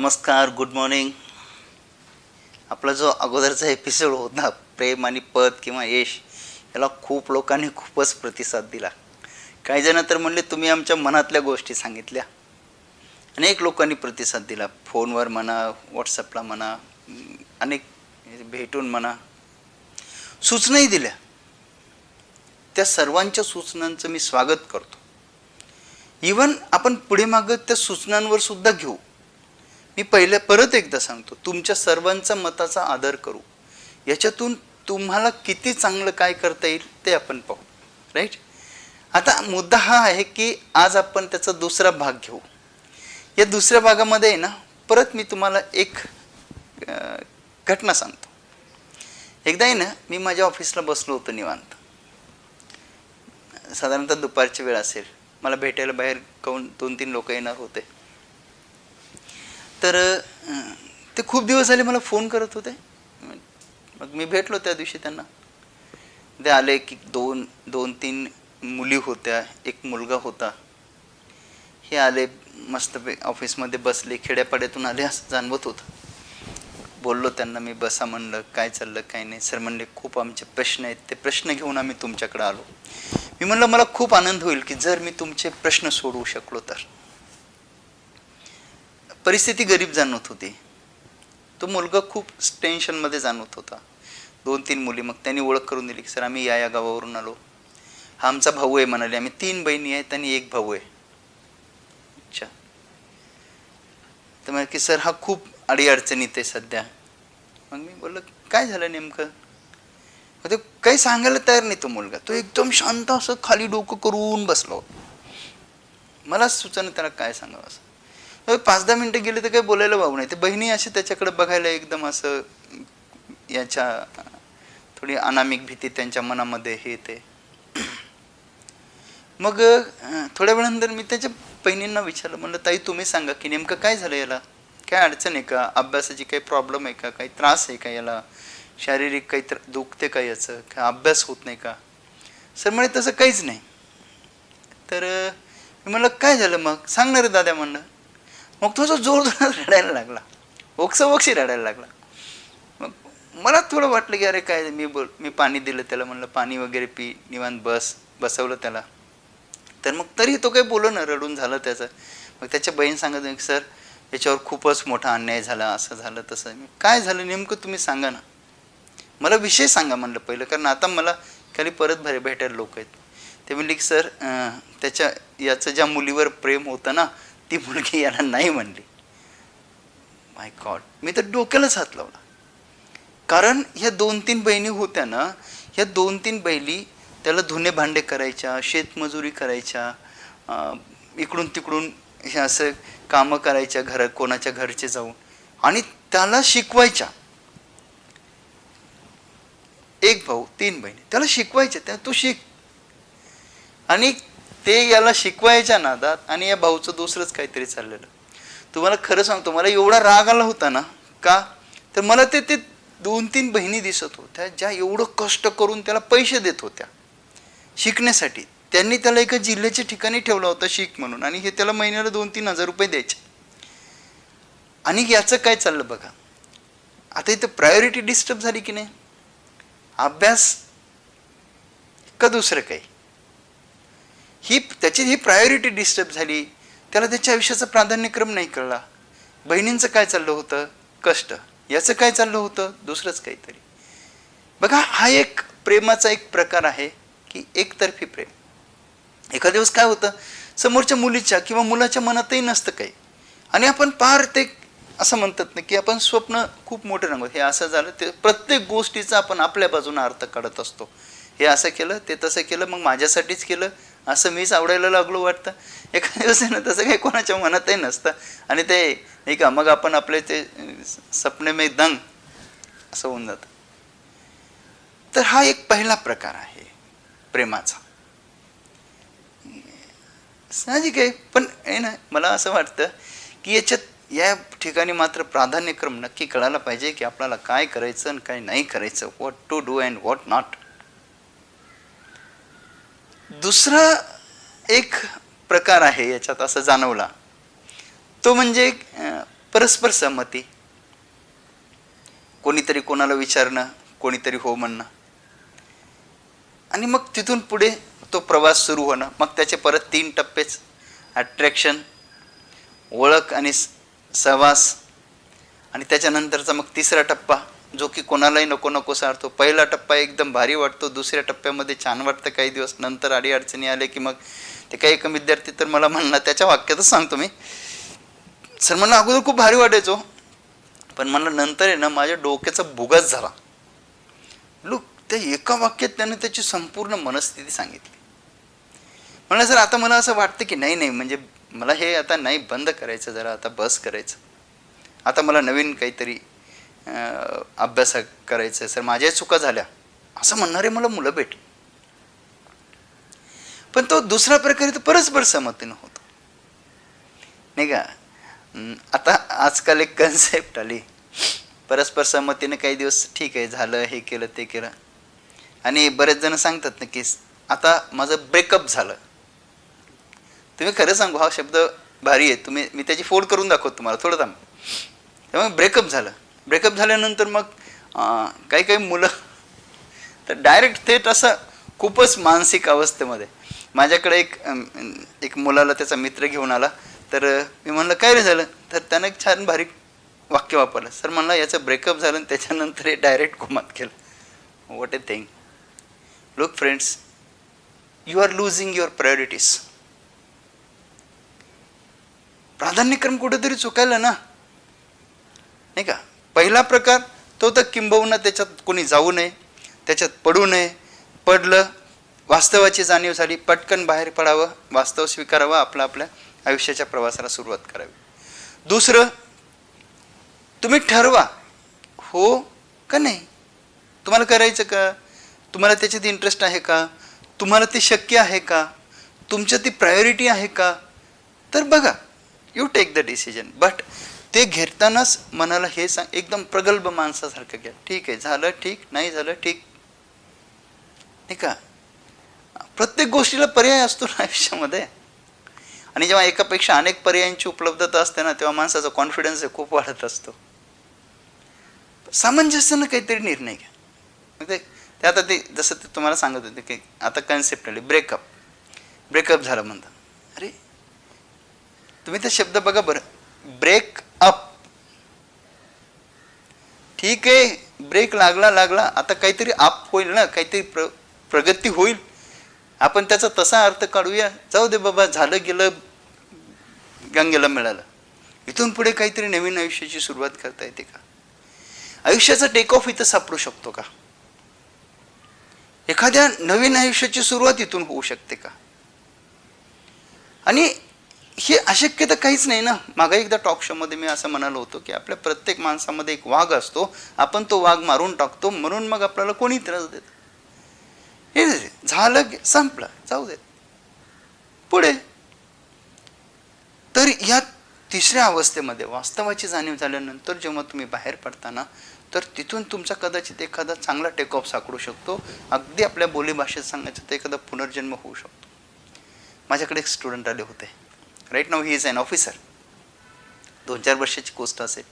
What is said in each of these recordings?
नमस्कार good morning आपला जो अगोदरचा एपिसोड होता प्रेम आणि पद किंवा यश याला खूप लोकांनी खूपच प्रतिसाद दिला. काही जण तर म्हणले तुम्ही आमच्या मनातल्या गोष्टी सांगितल्या. अनेक लोकांनी प्रतिसाद दिला. फोनवर म्हणा व्हॉट्सअपला म्हणा अनेक भेटून म्हणा. सूचनाही दिल्या. त्या सर्वांच्या सूचनांचं मी स्वागत करतो. इवन आपण पुढे मागं त्या सूचनांवर सुद्धा घेऊ. मी पहिल्या परत एकदा सांगतो तुमच्या सर्वांचा मताचा आदर करू. याच्यातून तुम्हाला किती चांगलं काय करता येईल ते आपण पाहू राईट आता मुद्दा हा आहे की आज आपण त्याचा दुसरा भाग घेऊ. या दुसऱ्या भागामध्ये आहे ना परत मी तुम्हाला एक घटना सांगतो. एकदा आहे ना मी माझ्या ऑफिसला बसलो होतो निवांत. साधारणतः दुपारची वेळ असेल मला भेटायला बाहेर कोण दोन तीन लोक येणार होते. तर ते खूप दिवस झाले मला फोन करत होते. मग मी भेटलो त्या दिवशी त्यांना. ते आले की दोन दोन तीन मुली होत्या. एक मुलगा होता. हे आले मस्त ऑफिसमध्ये बसले खेड्यापाड्यातून आले असं जाणवत होतं. बोललो त्यांना मी बसा म्हणलं काय चाललं काय नाही? सर म्हणले खूप आमचे प्रश्न आहेत. ते प्रश्न घेऊन आम्ही तुमच्याकडे आलो. मी म्हणलं मला खूप आनंद होईल की जर मी तुमचे प्रश्न सोडवू शकलो तर. परिस्थिती गरीब जाणवत होती. तो मुलगा खूप टेन्शनमध्ये जाणवत होता. दोन तीन मुली मग त्यांनी ओळख करून दिली की सर आम्ही या या गावावरून आलो. हा आमचा भाऊ आहे म्हणाले. आम्ही तीन बहिणी आहेत आणि एक भाऊ आहे. अच्छा. तर म्हणे की सर हा खूप अडीअडचणीत आहे सध्या. मग मी बोललो काय झालं नेमकं? मग ते काही सांगायला तयार नाही तो मुलगा. तो एकदम शांत असं खाली डोकं करून बसलो मला सुचना त्याला काय सांगावं असं. पाच दहा मिनटं गेले तर काही बोलायला भाऊ नाही. ते बहिणी असे त्याच्याकडे बघायला एकदम असं याच्या थोडी अनामिक भीती त्यांच्या मनामध्ये हे ते. मग थोड्या वेळानंतर मी त्याच्या बहिणींना विचारलं. म्हणलं ताई तुम्ही सांगा की नेमकं काय झालं याला? काय अडचण आहे का? अभ्यासाची काही प्रॉब्लेम आहे का? काही त्रास आहे का याला? शारीरिक काही त्र दुखते का याचं? का अभ्यास होत नाही का? सर म्हणे तसं काहीच नाही. तर मी म्हणलं काय झालं मग? सांगणार दादा म्हणलं. मग तो जो जोर रडायला लागला. ओक्सवोक्शी रडायला लागला. मग मला थोडं वाटलं की अरे काय मी बोल मी पाणी दिलं त्याला म्हणलं पाणी वगैरे पी निवांत बस बसवलं त्याला. तर मग तरी तो काही बोलो ना रडून झालं त्याचं. मग त्याच्या बहीण सांगत की सर याच्यावर खूपच मोठा अन्याय झाला असं झालं तसं. मी काय झालं? नेमकं तुम्ही सांगा ना. मला विषय सांगा म्हणलं पहिलं. कारण आता मला खाली परत भरे भेटायला लोक आहेत. ते म्हणले की सर त्याच्या याचं ज्या मुलीवर प्रेम होतं ना ती मुलगी याला नाही म्हणली. माय गॉड मी तर डोक्यालाच हात लावला. कारण ह्या दोन तीन बहिणी होत्या ना ह्या दोन तीन बैली त्याला धुणे भांडे करायच्या शेतमजुरी करायच्या इकडून तिकडून हे असं कामं करायच्या घर कोणाच्या घरचे जाऊन आणि त्याला शिकवायच्या. एक भाऊ तीन बहिणी. त्याला शिकवायच्या त्या तू शिक. आणि ते याला शिकवायच्या नादात आणि या भाऊचं दुसरंच काहीतरी चाललेलं. तुम्हाला खरं सांगतो मला एवढा राग आला होता ना का? तर मला ते ते दोन तीन बहिणी दिसत होत्या ज्या एवढं कष्ट करून त्याला पैसे देत होत्या. शिकण्यासाठी. त्यांनी त्याला एका जिल्ह्याच्या ठिकाणी ठेवला होता शीख म्हणून आणि हे त्याला महिन्याला दोन तीन हजार रुपये द्यायचे. आणि याचं काय चाललं बघा? आता इथं प्रायोरिटी डिस्टर्ब झाली की नाही? अभ्यास का दुसरं काही? ही त्याची ही प्रायोरिटी डिस्टर्ब झाली. त्याला त्याच्या आयुष्याचा प्राधान्यक्रम नाही कळला. बहिणींचं काय चाललं होतं? कष्ट. याचं काय चाललं होतं? दुसरंच काहीतरी. बघा हा एक प्रेमाचा एक प्रकार आहे की एकतर्फी प्रेम. एखाद दिवस काय होतं? समोरच्या मुलीच्या किंवा मुलाच्या मनातही नसतं काही. आणि आपण पार ते असं म्हणतात ना की आपण स्वप्न खूप मोठे रंगवत. हे असं झालं ते प्रत्येक गोष्टीचा आपण आपल्या बाजूने अर्थ काढत असतो. हे असं केलं ते तसं केलं मग माझ्यासाठीच केलं असं मीच आवडायला लागलो वाटतं. एखाद्या दिवस आहे ना तसं काही कोणाच्या मनातही नसतं. आणि ते नाही का मग आपण आपले ते सपने मे दंग असं होऊन जातं. तर हा एक पहिला प्रकार आहे प्रेमाचा. साहजिक आहे पण आहे ना मला असं वाटतं की याच्यात या ठिकाणी मात्र प्राधान्यक्रम नक्की कळायला पाहिजे की आपल्याला काय करायचं आणि काय नाही करायचं what to do and what not दुसरा एक प्रकार आहे याच्यात असं जाणवला. तो म्हणजे परस्पर सहमती कोणीतरी कोणाला विचारणं कोणीतरी हो म्हणणं. आणि मग तिथून पुढे तो प्रवास सुरू होणं. मग त्याचे परत तीन टप्पेच. अट्रॅक्शन ओळख आणि स- सहवास. आणि त्याच्यानंतरचा मग तिसरा टप्पा. जो की कोणालाही नको नको सारतो. पहिला टप्पा एकदम भारी वाटतो दुसऱ्या टप्प्यामध्ये छान वाटतं काही दिवस. नंतर अडी अडचणी आले की मग ते काही एक विद्यार्थी तर मला म्हणणार त्याच्या वाक्यातच सांगतो मी. सर मला अगोदर खूप भारी वाटायचो. पण मला नंतर आहे ना माझ्या डोक्याचा भुगाच झाला. लुक त्या एका वाक्यात त्याने त्याची संपूर्ण मनस्थिती सांगितली. म्हणलं सर आता मला असं वाटतं की नाही नाही म्हणजे मला हे आता नाही बंद करायचं जरा आता बस करायचं. आता मला नवीन काहीतरी अभ्यास करायचं सर माझ्याही चुका झाल्या. असं म्हणणारे मला मुलं भेट पण तो दुसऱ्या प्रकारे तो परस्पर सहमतीनं होतो. नाही का? आता आजकाल एक कन्सेप्ट आली. परस्पर सहमतीने काही दिवस ठीक आहे झालं हे केलं ते केलं. आणि बरेच जण सांगतात ना की आता माझं ब्रेकअप झालं. तुम्ही खरं सांगू हा शब्द भारी आहे. तुम्ही मी त्याची फोड करून दाखवतो तुम्हाला. थोडं थांब. त्यामुळे ब्रेकअप झालं. ब्रेकअप झाल्यानंतर मग काही काही मुलं तर डायरेक्ट थेट असं खूपच मानसिक अवस्थेमध्ये. माझ्याकडे एक एक मुलाला त्याचा मित्र घेऊन आला. तर मी म्हणलं काय रे झालं? तर त्यानं एक छान भारी वाक्य वापरलं. सर म्हणलं याचं ब्रेकअप झालं आणि त्याच्यानंतर हे डायरेक्ट कोमात केलं. What a thing look friends you are losing your priorities प्राधान्यक्रम कुठेतरी चुकायला ना. नाही का? पहिला प्रकार तो तर किंबहुना त्याच्यात कोणी जाऊ नये त्याच्यात पडू नये. पडलं वास्तवाची जाणीव झाली पटकन बाहेर पडावं वास्तव स्वीकारावं आपलं आपल्या आयुष्याच्या प्रवासाला सुरुवात करावी. दुसरं तुम्ही ठरवा हो का नाही? तुम्हाला करायचं का? तुम्हाला त्याच्यात इंटरेस्ट आहे का? तुम्हाला ते शक्य आहे का? तुमच्या ती प्रायोरिटी आहे का? तर बघा you take the decision but ते घेतानाच मनाला हे सांग एकदम प्रगल्भ माणसासारखं घ्या. ठीक आहे झालं ठीक नाही झालं ठीक. नाही का? प्रत्येक गोष्टीला पर्याय असतो ना आयुष्यामध्ये. आणि जेव्हा एकापेक्षा अनेक पर्यायांची उपलब्धता असते ना तेव्हा माणसाचा कॉन्फिडन्स खूप वाढत असतो. सामंजस्यानं काहीतरी निर्णय घ्या. मग ते ते आता ते जसं ते तुम्हाला सांगत होते की आता कन्सेप्ट आली ब्रेकअप ब्रेकअप झालं म्हणतात. अरे तुम्ही ते शब्द बघा बरं. ब्रेक ठीक आहे ब्रेक लागला लागला. आता काहीतरी आप होईल ना काहीतरी प्र प्रगती होईल. आपण त्याचा तसा अर्थ काढूया. जाऊ दे बाबा झालं गेलं गंगेला मिळालं. इथून पुढे काहीतरी नवीन आयुष्याची सुरुवात करता येते का? आयुष्याचा टेक ऑफ इथं सापडू शकतो का? एखाद्या नवीन आयुष्याची सुरुवात इथून होऊ शकते का? आणि हे अशक्य तर काहीच नाही ना. मागा एकदा टॉक शोमध्ये मी असं म्हणालो होतो की आपल्या प्रत्येक माणसामध्ये एक वाघ असतो. आपण तो वाघ मारून टाकतो. म्हणून मग आपल्याला कोणी त्रास देत हे झालं संपलं. जाऊ देत पुढे. तर या तिसऱ्या अवस्थेमध्ये वास्तवाची जाणीव झाल्यानंतर जेव्हा तुम्ही बाहेर पडताना तर तिथून तुमचा कदाचित एखादा चांगला टेकऑफ साकडू शकतो. अगदी आपल्या बोलीभाषेत सांगायचं तर एखादा पुनर्जन्म होऊ शकतो. माझ्याकडे एक स्टुडंट आले होते. राईट नाव ही इज अन ऑफिसर दोन चार वर्षाची गोष्ट असेल.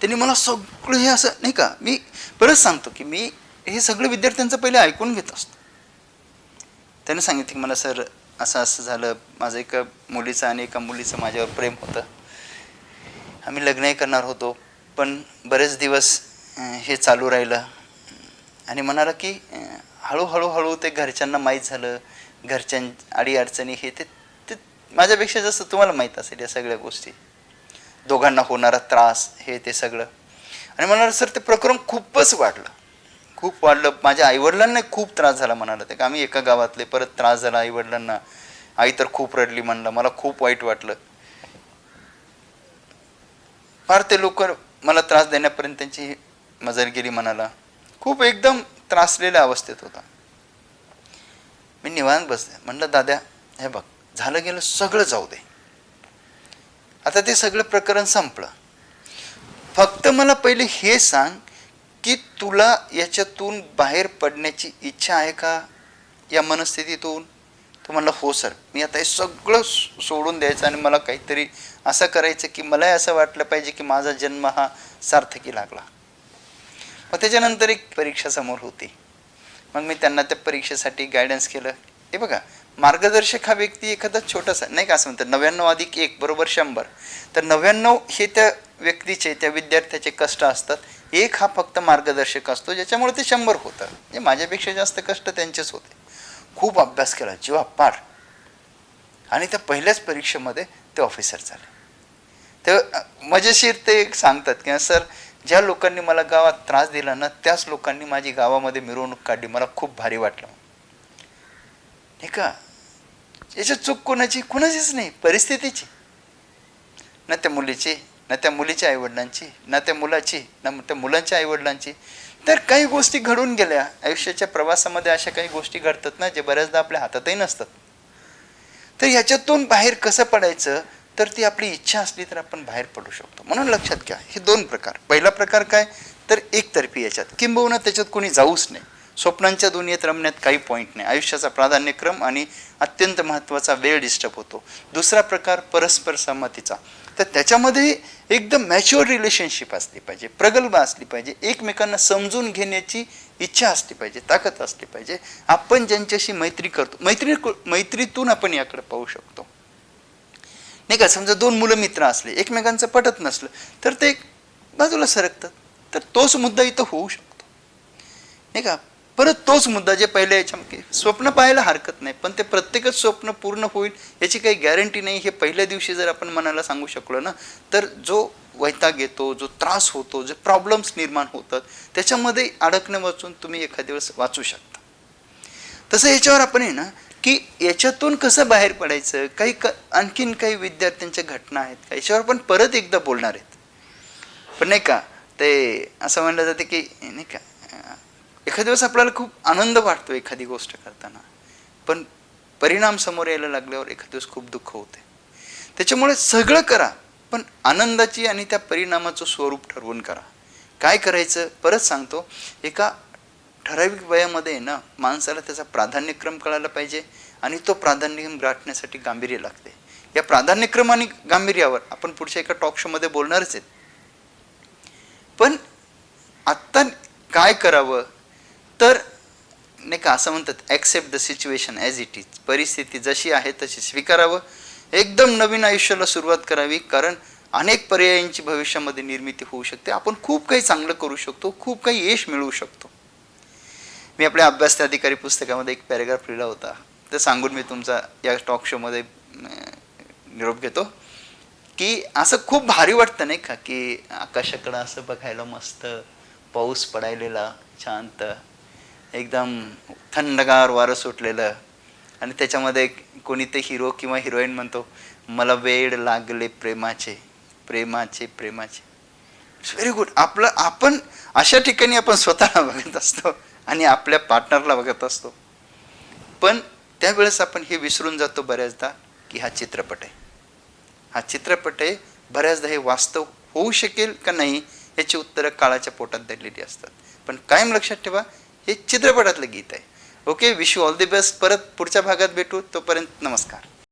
त्यांनी मला सगळं हे असं नाही का मी परत सांगतो की मी हे सगळं विद्यार्थ्यांचं पहिले ऐकून घेत असतो. त्याने सांगितलं की मला सर असं असं झालं. माझं एका मुलीचं आणि एका मुलीचं माझ्यावर प्रेम होतं. आम्ही लग्नही करणार होतो पण बरेच दिवस हे चालू राहिलं. आणि म्हणाला की हळूहळू हळू ते घरच्यांना माहीत झालं. घरच्यां अडी अडचणी हे ते माझ्यापेक्षा जसं तुम्हाला माहीत असेल या सगळ्या गोष्टी. दोघांना होणारा त्रास हे ते सगळं. आणि म्हणाल सर ते प्रकरण खूपच वाढलं. खूप वाढलं. माझ्या आईवडिलांना खूप त्रास झाला म्हणाला ते. का आम्ही एका गावातले परत त्रास झाला आईवडिलांना. आई तर खूप रडली म्हणलं. मला खूप वाईट वाटलं. फार ते लोक मला त्रास देण्यापर्यंत त्यांची मजल गेली म्हणाला. खूप एकदम त्रासलेल्या अवस्थेत होता. मी निवांत बसले. म्हणलं दाद्या हे बघ झालं गेलं सगळं जाऊ दे. आता ते सगळं प्रकरण संपलं. फक्त मला पहिले हे सांग की तुला याच्यातून बाहेर पडण्याची इच्छा आहे का? या मनस्थितीतून? तो म्हणला हो सर. मी आता हे सगळं सो- सोडून द्यायचं आणि मला काहीतरी असं करायचं की मलाही असं वाटलं पाहिजे की माझा जन्म हा सार्थकी लागला. मग त्याच्यानंतर एक परीक्षा समोर होती. मग मी त्यांना त्या परीक्षेसाठी गायडन्स केलं. हे बघा मार्गदर्शक हा व्यक्ती एखादा छोटासा नाही का असं म्हणतात नव्याण्णव अधिक एक बरोबर शंभर. तर नव्याण्णव हे त्या व्यक्तीचे त्या विद्यार्थ्याचे कष्ट असतात. एक हा फक्त मार्गदर्शक असतो ज्याच्यामुळे ते शंभर होतं. म्हणजे माझ्यापेक्षा जास्त कष्ट त्यांचेच होते. खूप अभ्यास केला जीवा पार आणि त्या पहिल्याच परीक्षेमध्ये ते ऑफिसर झाले. ते मजेशीर ते एक सांगतात की सर ज्या लोकांनी मला गावात त्रास दिला ना त्याच लोकांनी माझी गावामध्ये मिरवणूक काढली. मला खूप भारी वाटलं. नाही का? याच्यात चूक कोणाची? कुणाचीच नाही. परिस्थितीची. ना त्या मुलीची ना त्या मुलीच्या आईवडिलांची ना त्या मुलाची ना त्या मुलांच्या आईवडिलांची. तर काही गोष्टी घडून गेल्या. आयुष्याच्या प्रवासामध्ये अशा काही गोष्टी घडतात ना जे बऱ्याचदा आपल्या हातातही नसतात. तर ह्याच्यातून बाहेर कसं पडायचं? तर ती आपली इच्छा असली तर आपण बाहेर पडू शकतो. म्हणून लक्षात घ्या. हे दोन प्रकार. पहिला प्रकार काय? तर एकतर्फी याच्यात. किंबहुना त्याच्यात कोणी जाऊच नाही. स्वप्नांच्या दुनियेत रमण्यात काही पॉईंट नाही. आयुष्याचा प्राधान्यक्रम आणि अत्यंत महत्त्वाचा वेळ डिस्टर्ब होतो. दुसरा प्रकार परस्पर संमतीचा तर त्याच्यामध्ये एकदम मॅच्युअर रिलेशनशिप असली पाहिजे प्रगल्भ असली पाहिजे एकमेकांना समजून घेण्याची इच्छा असली पाहिजे ताकद असली पाहिजे. आपण ज्यांच्याशी मैत्री करतो मैत्री मैत्रीतून आपण याकडे पाहू शकतो. नाही का समजा दोन मुलं मित्र असले एकमेकांचं पटत नसलं तर ते बाजूला सरकतात. तर तोच मुद्दा इथं होऊ शकतो. नाही का? परत तोच मुद्दा जे पहिले याच्यामध्ये स्वप्न पाहायला हरकत नाही पण ते प्रत्येकच स्वप्न पूर्ण होईल याची काही गॅरंटी नाही. हे पहिल्या दिवशी जर आपण मनाला सांगू शकलो ना तर जो वैताग येतो जो त्रास होतो जे प्रॉब्लेम्स निर्माण होतात त्याच्यामध्ये अडकणं वाचून तुम्ही एखाद्या वेळेस वाचू शकता. तसं याच्यावर आपण आहे ना की याच्यातून कसं बाहेर पडायचं काही क आणखीन काही विद्यार्थ्यांच्या घटना आहेत का? याच्यावर पण परत एकदा बोलणार आहेत. पण नाही का ते असं म्हणलं जाते की नाही का अं, एखाद्या वेळेस आपल्याला खूप आनंद वाटतो एखादी गोष्ट करताना. पण परिणाम समोर यायला लागल्यावर एखाद्या वेळेस खूप दुःख होते. त्याच्यामुळे सगळं करा पण आनंदाची आणि त्या परिणामाचं स्वरूप ठरवून करा. काय करायचं? परत सांगतो एका ठराविक वयामध्ये ना माणसाला त्याचा प्राधान्यक्रम कळायला पाहिजे आणि तो प्राधान्यक्रम गाठण्यासाठी गांभीर्य लागते. या प्राधान्यक्रम आणि गांभीर्यावर आपण पुढच्या एका टॉक शोमध्ये बोलणारच आहेत. पण आत्ता काय करावं? तर नाही का असं म्हणतात accept the situation as it is परिस्थिती जशी आहे तशी स्वीकारावं. एकदम नवीन आयुष्याला सुरुवात करावी कारण अनेक पर्यायांची भविष्यामध्ये निर्मिती होऊ शकते. आपण खूप काही चांगलं करू शकतो खूप काही यश मिळवू शकतो. मी आपल्या अभ्यास अधिकारी पुस्तकामध्ये एक पॅरेग्राफ लिहिला होता. ते सांगून मी तुमचा या टॉक शोमध्ये निरोप घेतो. की असं खूप भारी वाटतं नाही का की आकाशाकडं असं बघायला मस्त पाऊस पडायलेला शांत. एकदम थंडगार वारं सुटलेलं. आणि त्याच्यामध्ये कोणी ते हिरो किंवा हिरोईन म्हणतो मला वेड लागले प्रेमाचे प्रेमाचे प्रेमाचे. इट्स व्हेरी गुड आपलं आपण अशा ठिकाणी आपण स्वतःला बघत असतो आणि आपल्या पार्टनरला बघत असतो. पण त्यावेळेस आपण हे विसरून जातो बऱ्याचदा की हा चित्रपट आहे. हा चित्रपट आहे बऱ्याचदा हे वास्तव होऊ शकेल का नाही याची उत्तरं काळाच्या पोटात दडलेली असतात. पण कायम लक्षात ठेवा हे चित्रपटातलं गीत आहे. Okay wish you all the best परत पुढच्या भागात भेटू. तोपर्यंत नमस्कार.